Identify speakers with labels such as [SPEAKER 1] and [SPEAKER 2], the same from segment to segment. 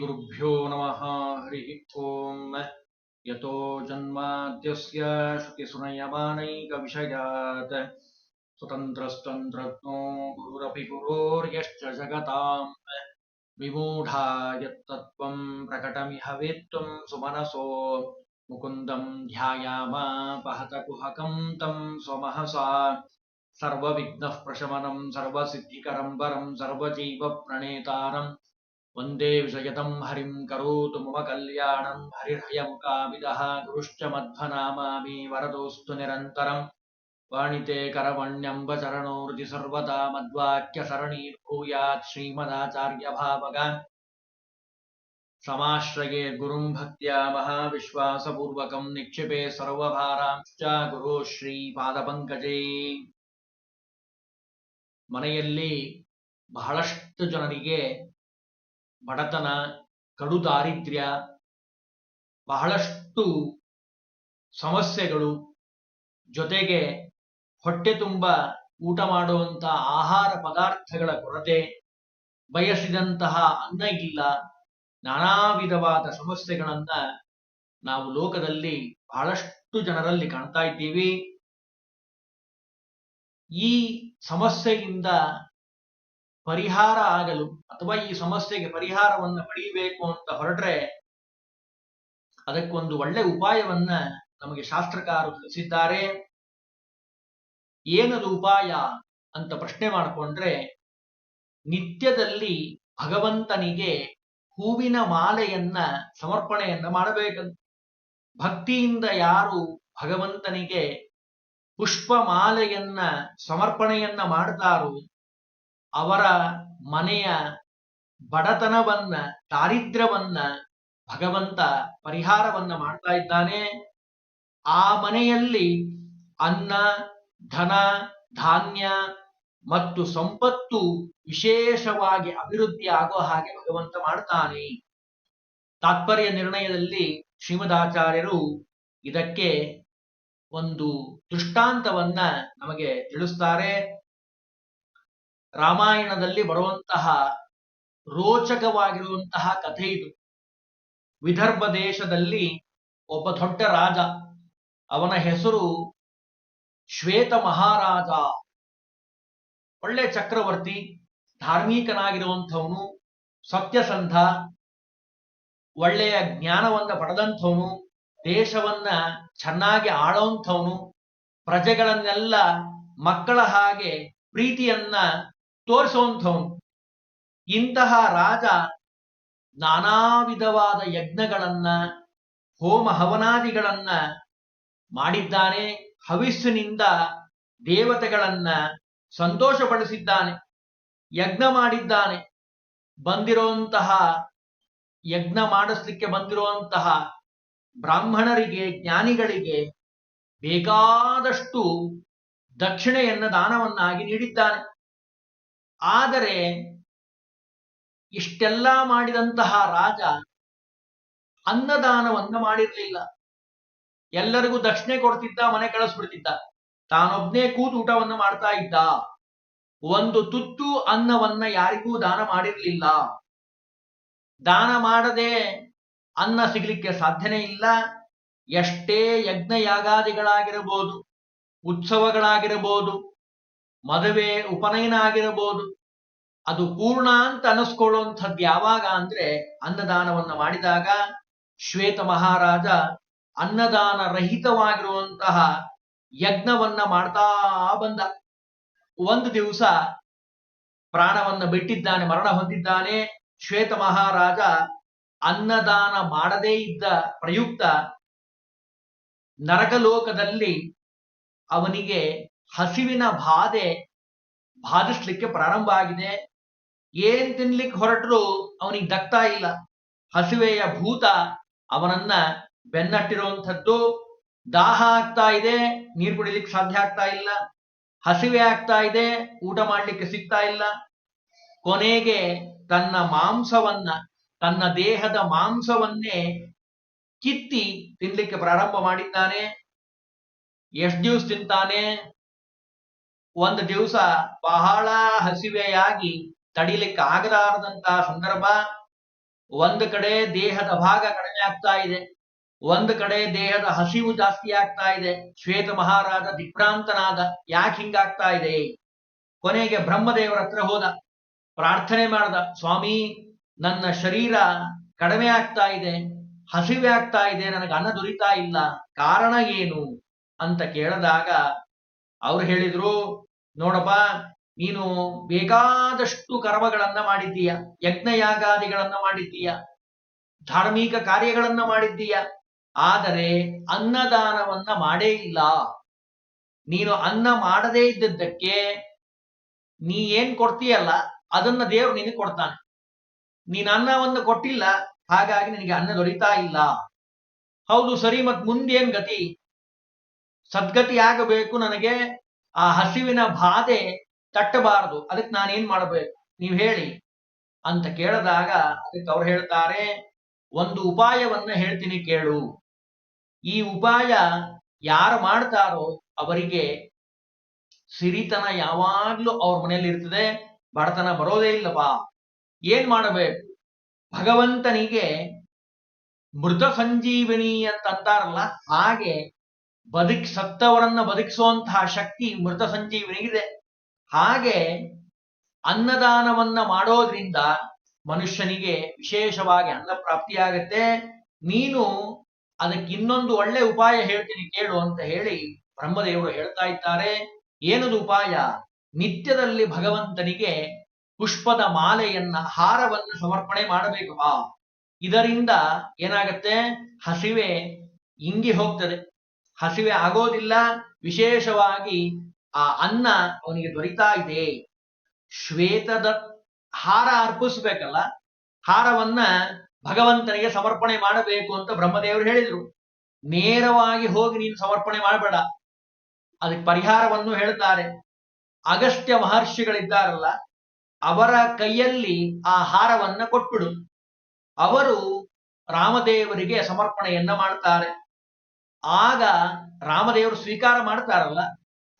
[SPEAKER 1] श्रीगुरुभ्यो नमः, हरिः ओम्। यतो जन्माद्यस्य श्रुतिसुनयमानैकविषयात्। स्वतन्त्रस्तन्त्रज्ञो गुरुरपि गुरोर्यश्च जगताम्। विमूढा यत्तत्त्वं प्रकटमिह वेत्त्वं सुमनसो। मुकुन्दं ध्यायामापहतकुहकं तं स्वमहसा। सर्वविघ्नः प्रशमनं, सर्वसिद्धिकरं वरं सर्वजीवप्रणेतारम् वन्दे विषयतं हरिं करोतु मम कल्याणं हरिर्हयं कामिदः गुरुश्च मध्वनामामि वरदोऽस्तु निरन्तरम् वाणिते करवण्यम्बचरणोरुति सर्वदा मद्वाक्यसरणीर्भूयात् श्रीमदाचार्यभावगान् समाश्रये गुरुं भक्त्या महाविश्वासपूर्वकं निक्षिपे सर्वभारांश्च गुरोः श्रीपादपङ्कजे ಮನೆಯಲ್ಲಿ ಬಹಳಷ್ಟು ಜನರಿಗೆ ಬಡತನ, ಕಡು ದಾರಿದ್ರ್ಯ, ಬಹಳಷ್ಟು ಸಮಸ್ಯೆಗಳು ಜೊತೆಗೆ ಹೊಟ್ಟೆ ತುಂಬ ಊಟ ಮಾಡುವಂತಹ ಆಹಾರ ಪದಾರ್ಥಗಳ ಕೊರತೆ ಬಯಸಿದಂತಹ ಅನ್ನ ಇಲ್ಲ. ನಾನಾ ವಿಧವಾದ ಸಮಸ್ಯೆಗಳನ್ನ ನಾವು ಲೋಕದಲ್ಲಿ ಬಹಳಷ್ಟು ಜನರಲ್ಲಿ ಕಾಣ್ತಾ ಇದ್ದೀವಿ. ಈ ಸಮಸ್ಯೆಯಿಂದ ಪರಿಹಾರ ಆಗಲು ಅಥವಾ ಈ ಸಮಸ್ಯೆಗೆ ಪರಿಹಾರವನ್ನು ಪಡೆಯಬೇಕು ಅಂತ ಹೊರಟ್ರೆ ಅದಕ್ಕೊಂದು ಒಳ್ಳೆ ಉಪಾಯವನ್ನ ನಮಗೆ ಶಾಸ್ತ್ರಕಾರರು ತಿಳಿಸಿದ್ದಾರೆ. ಏನದು ಉಪಾಯ ಅಂತ ಪ್ರಶ್ನೆ ಮಾಡಿಕೊಂಡ್ರೆ, ನಿತ್ಯದಲ್ಲಿ ಭಗವಂತನಿಗೆ ಹೂವಿನ ಮಾಲೆಯನ್ನ ಸಮರ್ಪಣೆಯನ್ನ ಮಾಡಬೇಕಂತ. ಭಕ್ತಿಯಿಂದ ಯಾರು ಭಗವಂತನಿಗೆ ಪುಷ್ಪ ಮಾಲೆಯನ್ನ ಸಮರ್ಪಣೆಯನ್ನ ಮಾಡ್ತಾರೋ ಅವರ ಮನೆಯ ಬಡತನವನ್ನ, ದಾರಿದ್ರ್ಯವನ್ನ, ಭಗವಂತ ಪರಿಹಾರವನ್ನ ಮಾಡ್ತಾ ಇದ್ದಾನೆ. ಆ ಮನೆಯಲ್ಲಿ ಅನ್ನ, ಧನ, ಧಾನ್ಯ ಮತ್ತು ಸಂಪತ್ತು ವಿಶೇಷವಾಗಿ ಅಭಿವೃದ್ಧಿ ಆಗೋ ಹಾಗೆ ಭಗವಂತ ಮಾಡ್ತಾನೆ. ತಾತ್ಪರ್ಯ ನಿರ್ಣಯದಲ್ಲಿ ಶ್ರೀಮದಾಚಾರ್ಯರು ಇದಕ್ಕೆ ಒಂದು ದೃಷ್ಟಾಂತವನ್ನ ನಮಗೆ ತಿಳಿಸ್ತಾರೆ. ರಾಮಾಯಣದಲ್ಲಿ ಬರುವಂತಹ ರೋಚಕವಾಗಿರುವಂತಹ ಕಥೆ ಇದು. ವಿದರ್ಭ ದೇಶದಲ್ಲಿ ಒಬ್ಬ ದೊಡ್ಡ ರಾಜ, ಅವನ ಹೆಸರು ಶ್ವೇತ ಮಹಾರಾಜ. ಒಳ್ಳೆ ಚಕ್ರವರ್ತಿ, ಧಾರ್ಮಿಕನಾಗಿರುವಂಥವನು, ಸತ್ಯಸಂಧ, ಒಳ್ಳೆಯ ಜ್ಞಾನವನ್ನ ಪಡೆದಂಥವನು, ದೇಶವನ್ನ ಚೆನ್ನಾಗಿ ಆಳೋಂಥವನು ಪ್ರಜೆಗಳನ್ನೆಲ್ಲ ಮಕ್ಕಳ ಹಾಗೆ ಪ್ರೀತಿಯನ್ನ ತೋರಿಸುವಂಥವನು ಇಂತಹ ರಾಜ ನಾನಾ ವಿಧವಾದ ಯಜ್ಞಗಳನ್ನ ಹೋಮ ಹವನಾದಿಗಳನ್ನ ಮಾಡಿದ್ದಾನೆ, ಹವಿಸ್ಸಿನಿಂದ ದೇವತೆಗಳನ್ನ ಸಂತೋಷಪಡಿಸಿದ್ದಾನೆ, ಯಜ್ಞ ಮಾಡಿದ್ದಾನೆ. ಬಂದಿರುವಂತಹ ಯಜ್ಞ ಮಾಡಿಸ್ಲಿಕ್ಕೆ ಬಂದಿರುವಂತಹ ಬ್ರಾಹ್ಮಣರಿಗೆ, ಜ್ಞಾನಿಗಳಿಗೆ ಬೇಕಾದಷ್ಟು ದಕ್ಷಿಣೆಯನ್ನ ದಾನವನ್ನಾಗಿ ನೀಡಿದ್ದಾನೆ. ಆದರೆ ಇಷ್ಟೆಲ್ಲ ಮಾಡಿದಂತಹ ರಾಜ ಅನ್ನದಾನವನ್ನ ಮಾಡಿರಲಿಲ್ಲ. ಎಲ್ಲರಿಗೂ ದಕ್ಷಿಣೆ ಕೊಡ್ತಿದ್ದ, ಮನೆ ಕಳಿಸ್ಬಿಡ್ತಿದ್ದ. ತಾನೊಬ್ನೇ ಕೂತು ಊಟವನ್ನ ಮಾಡ್ತಾ ಇದ್ದ. ಒಂದು ತುತ್ತು ಅನ್ನವನ್ನ ಯಾರಿಗೂ ದಾನ ಮಾಡಿರಲಿಲ್ಲ. ದಾನ ಮಾಡದೆ ಅನ್ನ ಸಿಗ್ಲಿಕ್ಕೆ ಸಾಧ್ಯನೇ ಇಲ್ಲ. ಎಷ್ಟೇ ಯಜ್ಞ ಯಾಗಾದಿಗಳಾಗಿರಬಹುದು ಉತ್ಸವಗಳಾಗಿರಬಹುದು ಮದುವೆ ಉಪನಯನ ಆಗಿರಬಹುದು. ಅದು ಪೂರ್ಣ ಅಂತ ಅನಿಸ್ಕೊಳ್ಳುವಂಥದ್ದು ಯಾವಾಗ ಅಂದ್ರೆ ಅನ್ನದಾನವನ್ನ ಮಾಡಿದಾಗ ಶ್ವೇತ ಮಹಾರಾಜ ಅನ್ನದಾನ ರಹಿತವಾಗಿರುವಂತಹ ಯಜ್ಞವನ್ನ ಮಾಡ್ತಾ ಬಂದ. ಒಂದು ದಿವಸ ಪ್ರಾಣವನ್ನ ಬಿಟ್ಟಿದ್ದಾನೆ, ಮರಣ ಹೊಂದಿದ್ದಾನೆ. ಶ್ವೇತ ಮಹಾರಾಜ ಅನ್ನದಾನ ಮಾಡದೇ ಇದ್ದ ಪ್ರಯುಕ್ತ ನರಕಲೋಕದಲ್ಲಿ ಅವನಿಗೆ ಹಸಿವಿನ ಬಾಧೆ ಬಾಧಿಸ್ಲಿಕ್ಕೆ ಪ್ರಾರಂಭ ಆಗಿದೆ. ಏನ್ ತಿನ್ಲಿಕ್ಕೆ ಹೊರಟರು ಅವನಿಗೆ ದಕ್ತಾ ಇಲ್ಲ. ಹಸಿವೆಯ ಭೂತ ಅವನನ್ನ ಬೆನ್ನಟ್ಟಿರುವಂಥದ್ದು ದಾಹ ಆಗ್ತಾ ಇದೆ, ನೀರು ಕುಡಿಲಿಕ್ಕೆ ಸಾಧ್ಯ ಆಗ್ತಾ ಇಲ್ಲ. ಹಸಿವೆ ಆಗ್ತಾ ಇದೆ, ಊಟ ಮಾಡ್ಲಿಕ್ಕೆ ಸಿಗ್ತಾ ಇಲ್ಲ. ಕೊನೆಗೆ ತನ್ನ ಮಾಂಸವನ್ನ, ತನ್ನ ದೇಹದ ಮಾಂಸವನ್ನೇ ಕಿತ್ತಿ ತಿನ್ಲಿಕ್ಕೆ ಪ್ರಾರಂಭ ಮಾಡಿದ್ದಾನೆ. ಎಷ್ಟು ದಿವಸ ತಿಂತಾನೆ? ಒಂದು ದಿವಸ ಬಹಳ ಹಸಿವೆಯಾಗಿ ತಡಿಲಿಕ್ಕೆ ಆಗದಾರದಂತಹ ಸಂದರ್ಭ ಒಂದು ಕಡೆ ದೇಹದ ಭಾಗ ಕಡಿಮೆ ಆಗ್ತಾ ಇದೆ, ಒಂದು ಕಡೆ ದೇಹದ ಹಸಿವು ಜಾಸ್ತಿ ಆಗ್ತಾ ಇದೆ, ಶ್ವೇತ ಮಹಾರಾಜ ದಿಗ್ಭ್ರಾಂತನಾದ ಯಾಕೆ ಹಿಂಗಾಗ್ತಾ ಇದೆ? ಕೊನೆಗೆ ಬ್ರಹ್ಮದೇವರ ಹತ್ರ ಹೋದ, ಪ್ರಾರ್ಥನೆ ಮಾಡ್ದ, ಸ್ವಾಮಿ, ನನ್ನ ಶರೀರ ಕಡಿಮೆ ಆಗ್ತಾ ಇದೆ, ಹಸಿವೆ ಆಗ್ತಾ ಇದೆ, ನನಗೆ ಅನ್ನ ದೊರಿತಾ ಇಲ್ಲ, ಕಾರಣ ಏನು? ಅಂತ ಕೇಳಿದಾಗ ಅವ್ರು ಹೇಳಿದ್ರು, ನೋಡಪ್ಪ, ನೀನು ಬೇಕಾದಷ್ಟು ಕರ್ಮಗಳನ್ನ ಮಾಡಿದ್ದೀಯ, ಯಜ್ಞಯಾಗಾದಿಗಳನ್ನ ಮಾಡಿದ್ದೀಯ, ಧಾರ್ಮಿಕ ಕಾರ್ಯಗಳನ್ನ ಮಾಡಿದ್ದೀಯ, ಆದರೆ ಅನ್ನದಾನವನ್ನ ಮಾಡೇ ಇಲ್ಲ. ನೀನು ಅನ್ನ ಮಾಡದೇ ಇದ್ದದ್ದಕ್ಕೆ ನೀ ಏನ್ ಕೊಡ್ತೀಯಲ್ಲ, ಅದನ್ನ ದೇವ್ರು ನಿನಗೆ ಕೊಡ್ತಾನೆ. ನೀನ್ ಅನ್ನವನ್ನು ಕೊಟ್ಟಿಲ್ಲ, ಹಾಗಾಗಿ ನಿನಗೆ ಅನ್ನ ದೊರೀತಾ ಇಲ್ಲ. ಹೌದು ಸರಿ, ಮತ್ ಮುಂದೇನ್ ಗತಿ? ಸದ್ಗತಿ ಆಗಬೇಕು ನನಗೆ ಆ ಹಸಿವಿನ ಬಾಧೆ ತಟ್ಟಬಾರದು. ಅದಕ್ಕೆ ನಾನೇನ್ ಮಾಡಬೇಕು? ನೀವ್ ಹೇಳಿ. ಅಂತ ಕೇಳಿದಾಗ ಅದಕ್ಕೆ ಅವ್ರು ಹೇಳ್ತಾರೆ, ಒಂದು ಉಪಾಯವನ್ನ ಹೇಳ್ತೀನಿ ಕೇಳು. ಈ ಉಪಾಯ ಯಾರು ಮಾಡ್ತಾರೋ ಅವರಿಗೆ ಸಿರಿತನ ಯಾವಾಗ್ಲೂ ಅವ್ರ ಮನೆಯಲ್ಲಿ ಇರ್ತದೆ, ಬಡತನ ಬರೋದೇ ಇಲ್ಲಪ್ಪ. ಏನ್ ಮಾಡಬೇಕು? ಭಗವಂತನಿಗೆ ಮೃತ ಸಂಜೀವಿನಿ ಅಂತ ಅಂತಾರಲ್ಲ, ಹಾಗೆ ಬದುಕ್, ಸತ್ತವರನ್ನ ಬದುಕಿಸುವಂತಹ ಶಕ್ತಿ ಮೃತ ಸಂಜೀವನಿಗಿದೆ. ಹಾಗೆ ಅನ್ನದಾನವನ್ನ ಮಾಡೋದ್ರಿಂದ ಮನುಷ್ಯನಿಗೆ ವಿಶೇಷವಾಗಿ ಅನ್ನ ಪ್ರಾಪ್ತಿಯಾಗತ್ತೆ. ನೀನು ಅದಕ್ಕೆ ಇನ್ನೊಂದು ಒಳ್ಳೆ ಉಪಾಯ ಹೇಳ್ತೀನಿ ಕೇಳು ಅಂತ ಹೇಳಿ ಬ್ರಹ್ಮದೇವರು ಹೇಳ್ತಾ ಇದ್ದಾರೆ. ಏನದು ಉಪಾಯ? ನಿತ್ಯದಲ್ಲಿ ಭಗವಂತನಿಗೆ ಪುಷ್ಪದ ಮಾಲೆಯನ್ನ, ಹಾರವನ್ನು ಸಮರ್ಪಣೆ ಮಾಡಬೇಕು. ಆ, ಇದರಿಂದ ಏನಾಗತ್ತೆ? ಹಸಿವೆ ಇಂಗಿ ಹೋಗ್ತದೆ. ಹಸಿವೆ ಆಗೋದಿಲ್ಲ, ವಿಶೇಷವಾಗಿ ಆ ಅನ್ನ ಅವನಿಗೆ ದೊರೀತಾ ಇದೆ. ಶ್ವೇತದ ಹಾರ ಅರ್ಪಿಸ್ಬೇಕಲ್ಲ, ಹಾರವನ್ನ ಭಗವಂತನಿಗೆ ಸಮರ್ಪಣೆ ಮಾಡಬೇಕು ಅಂತ ಬ್ರಹ್ಮದೇವರು ಹೇಳಿದರು. ನೇರವಾಗಿ ಹೋಗಿ ನೀನು ಸಮರ್ಪಣೆ ಮಾಡಬೇಡ. ಅದಕ್ಕೆ ಪರಿಹಾರವನ್ನು ಹೇಳ್ತಾರೆ. ಅಗಸ್ತ್ಯ ಮಹರ್ಷಿಗಳಿದ್ದಾರಲ್ಲ, ಅವರ ಕೈಯಲ್ಲಿ ಆ ಹಾರವನ್ನ ಕೊಟ್ಬಿಡು. ಅವರು ರಾಮದೇವರಿಗೆ ಸಮರ್ಪಣೆಯನ್ನ ಮಾಡ್ತಾರೆ. ಆಗ ರಾಮದೇವರು ಸ್ವೀಕಾರ ಮಾಡ್ತಾರಲ್ಲ,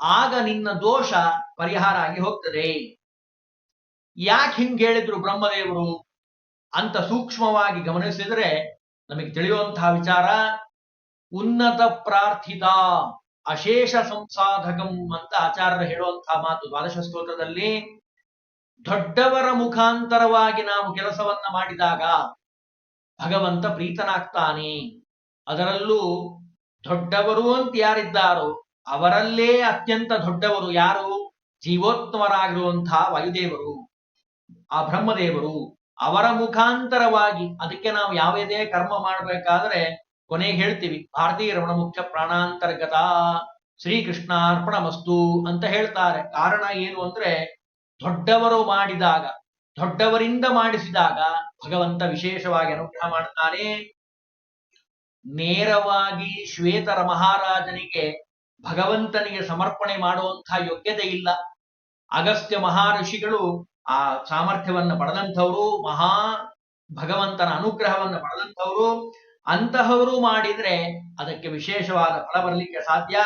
[SPEAKER 1] ಆಗ ನಿನ್ನ ದೋಷ ಪರಿಹಾರ ಆಗಿ ಹೋಗ್ತದೆ. ಯಾಕೆ ಹಿಂಗೆ ಹೇಳಿದ್ರು ಬ್ರಹ್ಮದೇವರು? ಅಂತ ಸೂಕ್ಷ್ಮವಾಗಿ ಗಮನಿಸಿದ್ರೆ ನಮಗೆ ತಿಳಿಯುವಂತಹ ವಿಚಾರ, ಉನ್ನತ ಪ್ರಾರ್ಥಿತ ಅಶೇಷ ಸಂಸಾಧಕಂ ಅಂತ ಆಚಾರ್ಯರು ಹೇಳುವಂತಹ ಮಾತು ದ್ವಾದಶ ಸ್ತೋತ್ರದಲ್ಲಿ, ದೊಡ್ಡವರ ಮುಖಾಂತರವಾಗಿ ನಾವು ಕೆಲಸವನ್ನ ಮಾಡಿದಾಗ ಭಗವಂತ ಪ್ರೀತನಾಗ್ತಾನೆ. ಅದರಲ್ಲೂ ದೊಡ್ಡವರು ಅಂತ ಯಾರಿದ್ದಾರೋ ಅವರಲ್ಲೇ ಅತ್ಯಂತ ದೊಡ್ಡವರು ಯಾರು? ಜೀವೋತ್ತಮರಾಗಿರುವಂತಹ ವಾಯುದೇವರು, ಆ ಬ್ರಹ್ಮದೇವರು. ಅವರ ಮುಖಾಂತರವಾಗಿ ಅದಕ್ಕೆ ನಾವು ಯಾವುದೇ ಕರ್ಮ ಮಾಡಬೇಕಾದ್ರೆ ಕೊನೆಗೆ ಹೇಳ್ತೀವಿ, ಭಾರತೀಯ ರಮಣ ಮುಖ್ಯ ಪ್ರಾಣಾಂತರ್ಗತ ಶ್ರೀಕೃಷ್ಣಾರ್ಪಣ ಮಸ್ತು ಅಂತ ಹೇಳ್ತಾರೆ. ಕಾರಣ ಏನು ಅಂದ್ರೆ ದೊಡ್ಡವರು ಮಾಡಿದಾಗ, ದೊಡ್ಡವರಿಂದ ಮಾಡಿಸಿದಾಗ ಭಗವಂತ ವಿಶೇಷವಾಗಿ ಅನುಗ್ರಹ ಮಾಡ್ತಾನೆ. ನೇರವಾಗಿ ಶ್ವೇತರ ಮಹಾರಾಜನಿಗೆ ಭಗವಂತನಿಗೆ ಸಮರ್ಪಣೆ ಮಾಡುವಂತಹ ಯೋಗ್ಯತೆ ಇಲ್ಲ. ಅಗಸ್ತ್ಯ ಮಹರ್ಷಿಗಳು ಆ ಸಾಮರ್ಥ್ಯವನ್ನು ಪಡೆದಂಥವರು, ಮಹಾ ಭಗವಂತನ ಅನುಗ್ರಹವನ್ನು ಪಡೆದಂಥವರು, ಅಂತಹವರು ಮಾಡಿದ್ರೆ ಅದಕ್ಕೆ ವಿಶೇಷವಾದ ಫಲ ಬರಲಿಕ್ಕೆ ಸಾಧ್ಯ.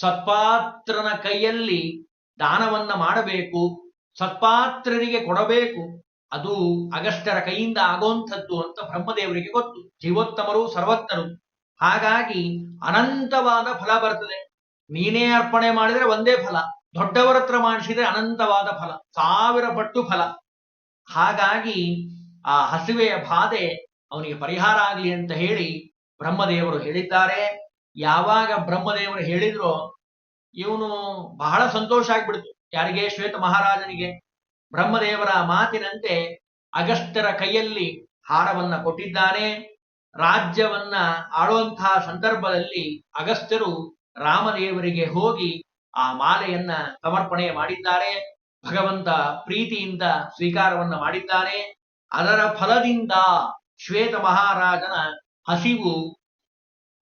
[SPEAKER 1] ಸತ್ಪಾತ್ರನ ಕೈಯಲ್ಲಿ ದಾನವನ್ನ ಮಾಡಬೇಕು, ಸತ್ಪಾತ್ರರಿಗೆ ಕೊಡಬೇಕು. ಅದು ಅಗಸ್ಟ್ಯರ ಕೈಯಿಂದ ಆಗುವಂಥದ್ದು ಅಂತ ಬ್ರಹ್ಮದೇವರಿಗೆ ಗೊತ್ತು. ಜೀವೋತ್ತಮರು ಸರ್ವತ್ತರು ಹಾಗಾಗಿ ಅನಂತವಾದ ಫಲ ಬರ್ತದೆ. ನೀನೇ ಅರ್ಪಣೆ ಮಾಡಿದರೆ ಒಂದೇ ಫಲ. ದೊಡ್ಡವರ ಹತ್ರ ಮಾಡಿಸಿದ್ರೆ ಅನಂತವಾದ ಫಲ. ಸಾವಿರ ಪಟ್ಟು ಫಲ. ಹಾಗಾಗಿ ಆ ಹಸಿವೆಯ ಬಾಧೆ ಅವನಿಗೆ ಪರಿಹಾರ ಆಗಲಿ ಅಂತ ಹೇಳಿ ಬ್ರಹ್ಮದೇವರು ಹೇಳಿದ್ದಾರೆ. ಯಾವಾಗ ಬ್ರಹ್ಮದೇವರು ಹೇಳಿದ್ರೋ ಇವನು ಬಹಳ ಸಂತೋಷ ಆಗ್ಬಿಡ್ತು. ಯಾರಿಗೆ? ಶ್ವೇತ ಮಹಾರಾಜನಿಗೆ. ಬ್ರಹ್ಮದೇವರ ಮಾತಿನಂತೆ ಅಗಸ್ತ್ಯರ ಕೈಯಲ್ಲಿ ಹಾರವನ್ನ ಕೊಟ್ಟಿದ್ದಾನೆ. ರಾಜ್ಯವನ್ನ ಆಳುವಂತಹ ಸಂದರ್ಭದಲ್ಲಿ ಅಗಸ್ತ್ಯರು ರಾಮದೇವರಿಗೆ ಹೋಗಿ ಆ ಮಾಲೆಯನ್ನ ಸಮರ್ಪಣೆ ಮಾಡಿದ್ದಾರೆ. ಭಗವಂತ ಪ್ರೀತಿಯಿಂದ ಸ್ವೀಕಾರವನ್ನ ಮಾಡಿದ್ದಾನೆ. ಅದರ ಫಲದಿಂದ ಶ್ವೇತ ಮಹಾರಾಜನ ಹಸಿವು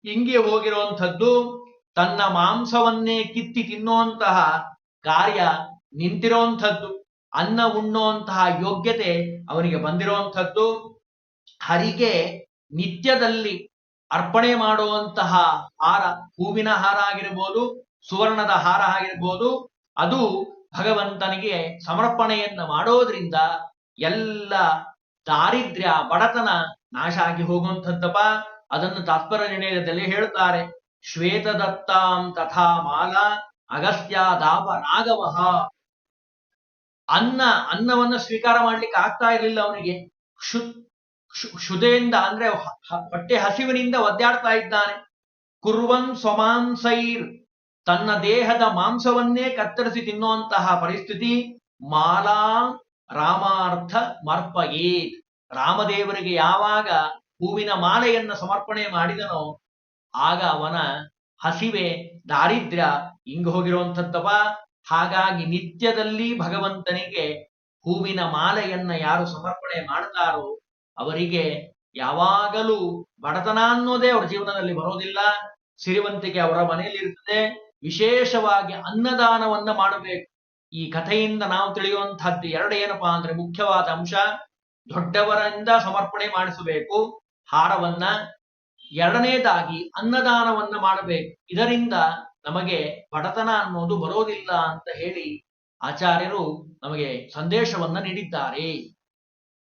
[SPEAKER 1] ಇಂಗೆ ಹೋಗಿರುವಂಥದ್ದು. ತನ್ನ ಮಾಂಸವನ್ನೇ ಕಿತ್ತಿ ತಿನ್ನುವಂತಹ ಕಾರ್ಯ ನಿಂತಿರುವಂಥದ್ದು. ಅನ್ನ ಉಣ್ಣುವಂತಹ ಯೋಗ್ಯತೆ ಅವನಿಗೆ ಬಂದಿರುವಂಥದ್ದು. ಹರಿಗೆ ನಿತ್ಯದಲ್ಲಿ ಅರ್ಪಣೆ ಮಾಡುವಂತಹ ಹಾರ, ಹೂವಿನ ಹಾರ ಆಗಿರ್ಬೋದು, ಸುವರ್ಣದ ಹಾರ ಆಗಿರ್ಬೋದು, ಅದು ಭಗವಂತನಿಗೆ ಸಮರ್ಪಣೆಯನ್ನ ಮಾಡೋದ್ರಿಂದ ಎಲ್ಲ ದಾರಿದ್ರ್ಯ, ಬಡತನ ನಾಶ ಆಗಿ ಹೋಗುವಂಥದ್ದಪ್ಪ. ಅದನ್ನು ತಾತ್ಪರ್ಯ ನಿರ್ಣಯದಲ್ಲಿ ಹೇಳುತ್ತಾರೆ. ಶ್ವೇತದತ್ತಾಂ ತಥಾ ಮಾಲ ಅಗಸ್ತ್ಯ ದಾಪ ನಾಗವಹ ಅನ್ನ, ಅನ್ನವನ್ನ ಸ್ವೀಕಾರ ಮಾಡ್ಲಿಕ್ಕೆ ಆಗ್ತಾ ಇರಲಿಲ್ಲ ಅವನಿಗೆ. ಕ್ಷು- ಕ್ಷುದೆಯಿಂದ ಅಂದ್ರೆ ಹೊಟ್ಟೆ ಹಸಿವಿನಿಂದ ಒದ್ದಾಡ್ತಾ ಇದ್ದಾನೆ. ಕುರ್ವನ್ ಸ್ವಮಾಂಸೈರ್ ತನ್ನ ದೇಹದ ಮಾಂಸವನ್ನೇ ಕತ್ತರಿಸಿ ತಿನ್ನುವಂತಹ ಪರಿಸ್ಥಿತಿ. ಮಾಲಾ ರಾಮಾರ್ಥ ಮರ್ಪಯೇ ರಾಮದೇವರಿಗೆ ಯಾವಾಗ ಹೂವಿನ ಮಾಲೆಯನ್ನ ಸಮರ್ಪಣೆ ಮಾಡಿದನೋ ಆಗ ಅವನ ಹಸಿವೆ, ದಾರಿದ್ರ್ಯ ಇಂಗ್ ಹೋಗಿರುವಂಥದ್ದವ ಹಾಗಾಗಿ ನಿತ್ಯದಲ್ಲಿ ಭಗವಂತನಿಗೆ ಹೂವಿನ ಮಾಲೆಯನ್ನ ಯಾರು ಸಮರ್ಪಣೆ ಮಾಡ್ತಾರೋ ಅವರಿಗೆ ಯಾವಾಗಲೂ ಬಡತನ ಅನ್ನೋದೇ ಅವರ ಜೀವನದಲ್ಲಿ ಬರೋದಿಲ್ಲ. ಸಿರಿವಂತಿಕೆ ಅವರ ಮನೆಯಲ್ಲಿ ಇರ್ತದೆ. ವಿಶೇಷವಾಗಿ ಅನ್ನದಾನವನ್ನ ಮಾಡಬೇಕು. ಈ ಕಥೆಯಿಂದ ನಾವು ತಿಳಿಯುವಂತಹದ್ದು ಎರಡು ಏನಪ್ಪಾ ಅಂದ್ರೆ ಮುಖ್ಯವಾದ ಅಂಶ, ದೊಡ್ಡವರಿಂದ ಸಮರ್ಪಣೆ ಮಾಡಿಸಬೇಕು. ಹಾರವನ್ನ ಎರಡನೇದಾಗಿ ಅನ್ನದಾನವನ್ನ ಮಾಡಬೇಕು. ಇದರಿಂದ ನಮಗೆ ಬಡತನ ಅನ್ನೋದು ಬರೋದಿಲ್ಲ ಅಂತ ಹೇಳಿ ಆಚಾರ್ಯರು ನಮಗೆ ಸಂದೇಶವನ್ನ ನೀಡಿದ್ದಾರೆ.